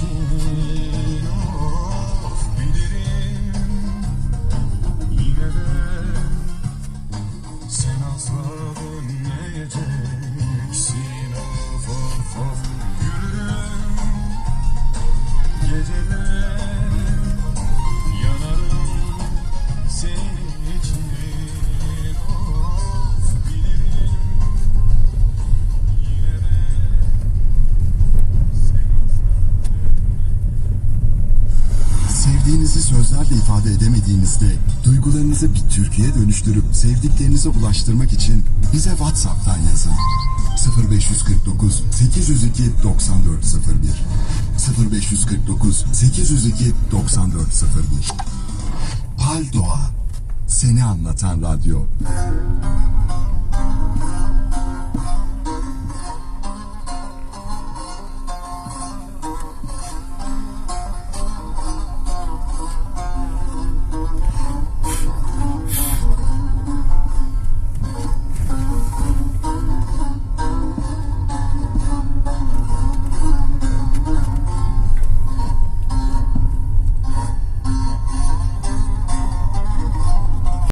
Mm-hmm. İfade edemediğinizde duygularınızı bir türküye dönüştürüp sevdiklerinize ulaştırmak için bize WhatsApp'tan yazın. 0549 802 9401 0549 802 9401 Pal Doğa Seni anlatan radyo.